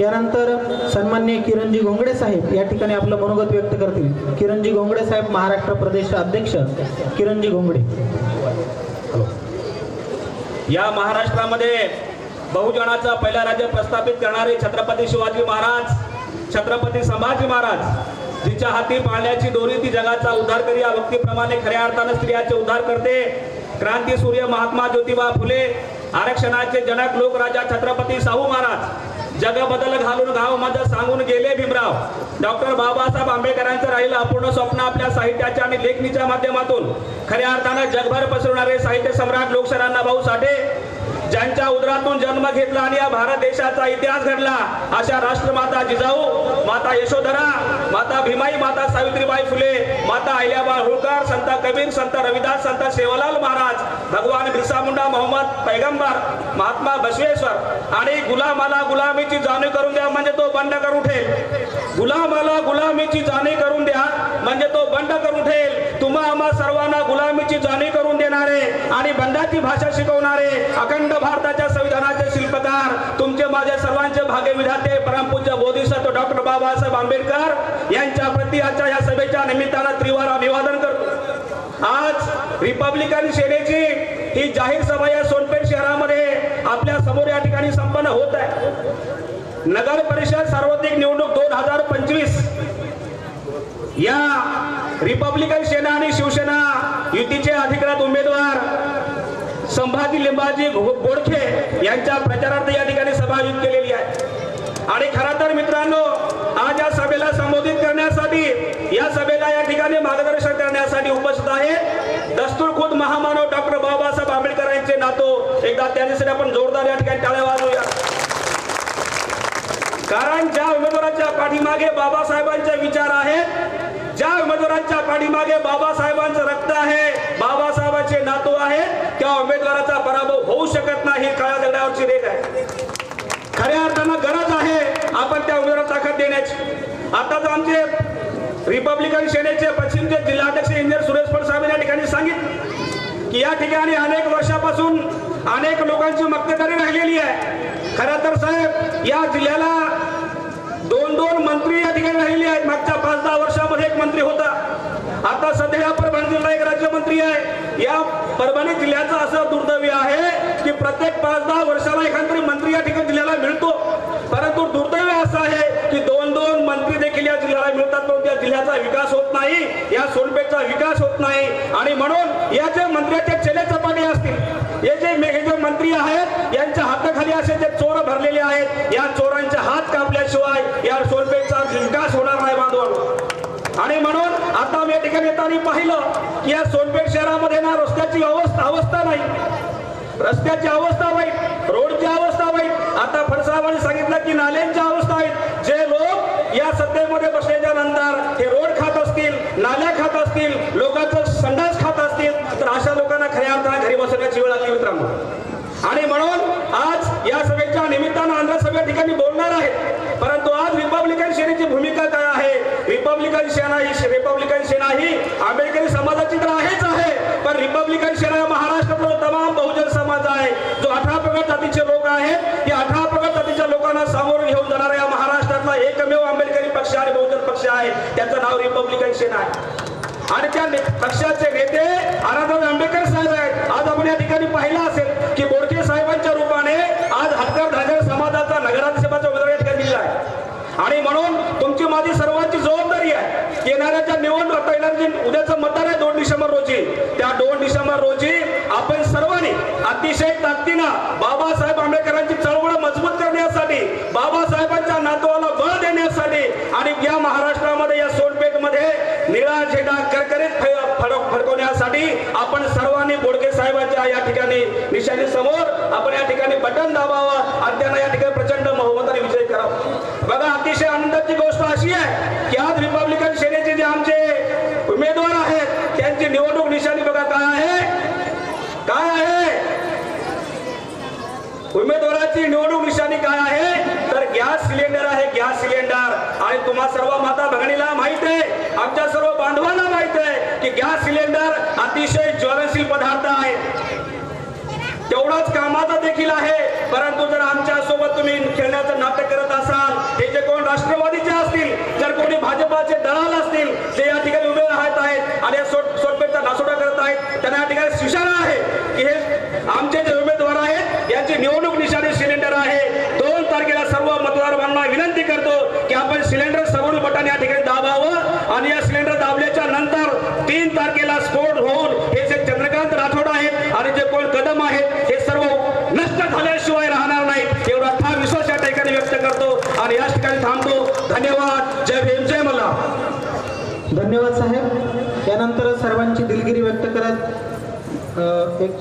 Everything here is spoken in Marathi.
यानंतर सन्मान्य किरणजी घोंगडे साहेब या ठिकाणी आपलं मनोगत व्यक्त करतील. किरणजी घोंगडे साहेब महाराष्ट्र प्रदेश अध्यक्ष. किरणजी घोंगडे. हो. या महाराष्ट्रामध्ये बहुजनाचा पहिला राज्य प्रस्थापित करणारे छत्रपती शिवाजी महाराज छत्रपती संभाजी महाराज जिच्या हाती पाळण्याची दोरी ती जगाचा उद्धार करी या व्यक्तीप्रमाणे खऱ्या अर्थानं स्त्रियाचे उद्धार करते. क्रांती सूर्य महात्मा ज्योतिबा फुले आरक्षणाचे जनक लोकराजा छत्रपती शाहू महाराज जगबदल घालून गाव माझं सांगून गेले भीमराव. डॉक्टर बाबासाहेब आंबेडकरांचं राहिलं अपूर्ण स्वप्न आपल्या साहित्याच्या आणि लेखणीच्या माध्यमातून. खऱ्या अर्थानं जगभर पसरवणारे साहित्य सम्राट लोकसरांना भाऊ साठे ज्यांच्या उदरातून जन्म घेतला आणि या भारत देशाचा इतिहास घडला अशा राष्ट्रमाता जिजाऊ माता यशोधरा माता भीमाई माता सावित्रीबाई फुले माता अहिल्याबाई होळकर संत कबीर संत रविदास संत सेवालाल महाराज भगवान बिरसा मुंडा मोहम्मद पैगंबर महात्मा बसवेश्वर आणि गुलामाला गुलामीची जाणीव करून द्या म्हणजे तो बंड करून ठेल. गुलामाला गुलामीची जाणीव करून द्या म्हणजे तो बंड करून ठेल. तुम्हा आम्हा सर्व गुलामीची जाणीव करून देणारे आणि बंडाची भाषा शिकवणारे अखंड भारताच्या संविधानाचे शिल्पकार तुमचे माझे सर्वांचे भाग्य विधाते परमपूज्य बोधिसत्व डॉक्टर बाबासाहेब आंबेडकर यांच्या प्रति आजच्या या सभेच्या निमित्तानं त्रिवार अभिवादन करतो. आज रिपब्लिकन सेनेची ही जाहीर सभा या सोनपेठ शहरामध्ये आपल्यासमोर या ठिकाणी संपन्न होत आहे. नगर परिषद सार्वत्रिक निवडणूक दोन हजार पंचवीस या रिपब्लिकन सेना आणि शिवसेना युतीचे अधिकृत उमेदवार संभाजी लिंबाजी गोडखे यांच्या प्रचारार्थ या ठिकाणी सभा आयोजित केलेली आहे. आणि खरा तर मित्रांनो आज या सभेला संबोधित करण्यासाठी या सभेला या ठिकाणी मार्गदर्शन करण्यासाठी उपस्थित आहे दस्तूर खुद महामानव डॉक्टर बाबासाहेब आंबेडकर यांचे नातो. एकदा त्यांच्यासाठी आपण जोरदार या ठिकाणी टाळ्या वाजवूया. कारण ज्या उमेदवाराच्या पाठीमागे बाबासाहेबांचे विचार आहेत ज्या उमेदवारांच्या पाठीमागे बाबासाहेबांचं रक्त आहे बाबासाहेबांचे नातू आहेत त्या उमेदवाराचा पराभव होऊ शकत नाही काळ्या दगडावरची रेख आहे. खऱ्या अर्थानं गरज आहे आपण त्या उमेदवाराला ताकद देण्याची. आता आमचे रिपब्लिकन सेनेचे पश्चिमचे जिल्हाध्यक्ष इंजिनियर सुरेश फडसाहेब या ठिकाणी सांगितलं की या ठिकाणी अनेक वर्षापासून अनेक लोकांची मक्तेदारी राहिलेली आहे. खरं तर साहेब या जिल्ह्याला दोन दोन मंत्री या ठिकाणी राहिलेले आहेत. मागच्या पाच दहा वर्ष एक मंत्री होता. आता सध्या या परभणी जिल्हा एक राज्यमंत्री आहे. या परभणी जिल्ह्याचं असं दुर्दैवी आहे की प्रत्येक पाच दहा वर्षाला एखादा मंत्री या ठिकाणी जिल्ह्याला मिळतो. परंतु दुर्दैव असं आहे की दोन दोन मंत्री देखील या जिल्ह्याला मिळतात पण त्या जिल्ह्याचा विकास होत नाही या सोनपेठचा विकास होत नाही. आणि म्हणून या जे मंत्र्याचे चेले चपाटे असतील. हे जे हे जे मंत्री आहेत यांच्या हाताखाली असे जे चोर भरलेले आहेत या चोरांचे हात कापल्याशिवाय या सोनपेठचा विकास होणार नाही बांधवांनो आणि म्हणून आता मी या ठिकाणी येताना पाहिलं की या सोनपेठ शहरामध्ये ना रस्त्याची अवस्था अवस्था नाही. रस्त्याची अवस्था वाईट रोडची अवस्था वाईट. आता फडसाहेबांनी सांगितलं की नाल्यांची अवस्था आहेत जे लोक या सत्तेमध्ये बसल्याच्या नंतर हे रोड खात असतील नाल्या खात असतील लोकांचं संडा खात असतील तर अशा लोकांना खऱ्या अर्थाने घरी बसवण्याची वेळ आली मित्रांनो आणि म्हणून आज या सभेच्या निमित्तानं आंध्र सभे ठिकाणी बोलणार आहे परंतु आज रिपब्लिकन सेनेची भूमिका काय आहे रिपब्लिकन सेना ही रिपब्लिकन सेना ही. आंबेडकरी समाजाची तर आहेच आहे पण रिपब्लिकन सेना महाराष्ट्रातला तमाम बहुजन समाज आहे. जो अठरा प्रगत जातीचे लोक आहेत या अठरा प्रगत जातीच्या लोकांना सामोर घेऊन जाणारा या महाराष्ट्रातला एकमेव आंबेडकरी पक्ष आणि बहुजन पक्ष आहे. त्याचं नाव रिपब्लिकन सेना आहे. आणि त्या पक्षाचे नेते आराधन आंबेडकर साहेब आहेत आज आपण या ठिकाणी पाहिलं असेल की बोडके साहेबांच्या रूपाने आज हटकर धागर समाजाचा नगराध्यक्षाचा उमेदवार या ठिकाणी दिलेला आहे आणि म्हणून तुमची माझी सर्वांची जबाबदारी आहे येणाऱ्या ज्या निवडणूक आता उद्याचं मतदान आहे दोन डिसेंबर रोजी. त्या दोन डिसेंबर रोजी आपण सर्वांनी अतिशय ताकदीनं बाबासाहेब आंबेडकरांची चळवळ मजबूत करण्यासाठी बाबासाहेबांच्या नातवाला बळ देण्यासाठी आणि या महाराष्ट्रामध्ये या सोनपेठमध्ये निळा झेंडा करकरीत फडक फडकवण्यासाठी आपण सर्वांनी बोडके साहेबांच्या या ठिकाणी निशाणी समोर आपण या ठिकाणी बटन दाबावं आणि त्यांना या ठिकाणी प्रचंड बहुमताने विजय करावा. बघा अतिशय आनंदाची गोष्ट अशी आहे की आज रिपब्लिकन सेनेचे जे आमचे उमेदवार आहेत त्यांची निवडणूक निशाणी बघा काय आहे? काय आहे? उमेदवाराची निवडणूक निशाणी काय आहे? तर गॅस सिलेंडर आहे गॅस सिलेंडर. आणि तुम्हा सर्व माता भगिनीला माहीत आहे आमच्या सर्व बांधवांना माहीत आहे की गॅस सिलेंडर अतिशय ज्वलनशील पदार्थ आहे. तेवढाच कामाचा देखील आहे परंतु जर आमच्यासोबत तुम्ही खेळण्याचं नाटक करत असाल हे जे भाजपाचे दलाल असतील जे या ठिकाणी उभे राहत आहेत आणि या सोट नासोडा करत आहेत. त्यांना या ठिकाणी इशारा आहे. की हे आमचे जे उमेदवार आहेत यांची निवडणूक निशाणी सिलेंडर आहे. दोन तारखेला सर्व मतदार बांधवांना विनंती करतो की आपण सिलेंडर सबून बटन या ठिकाणी दाबावं आणि या सिलेंडर दाबल्याच्या नंतर तीन तारखेला स्फोट होऊन हे जे चंद्रकांत राठोड आहेत आणि जे कोण कदम आहेत हे सर्व नष्ट झाल्याशिवाय राहणार नाहीत. एवढा ठाम विश्वास या ठिकाणी व्यक्त करतो आणि या ठिकाणी थांबतो. धन्यवाद. जय भीम. जय मला धन्यवाद साहेब. त्यानंतर सर्वांची दिलगिरी व्यक्त करत एक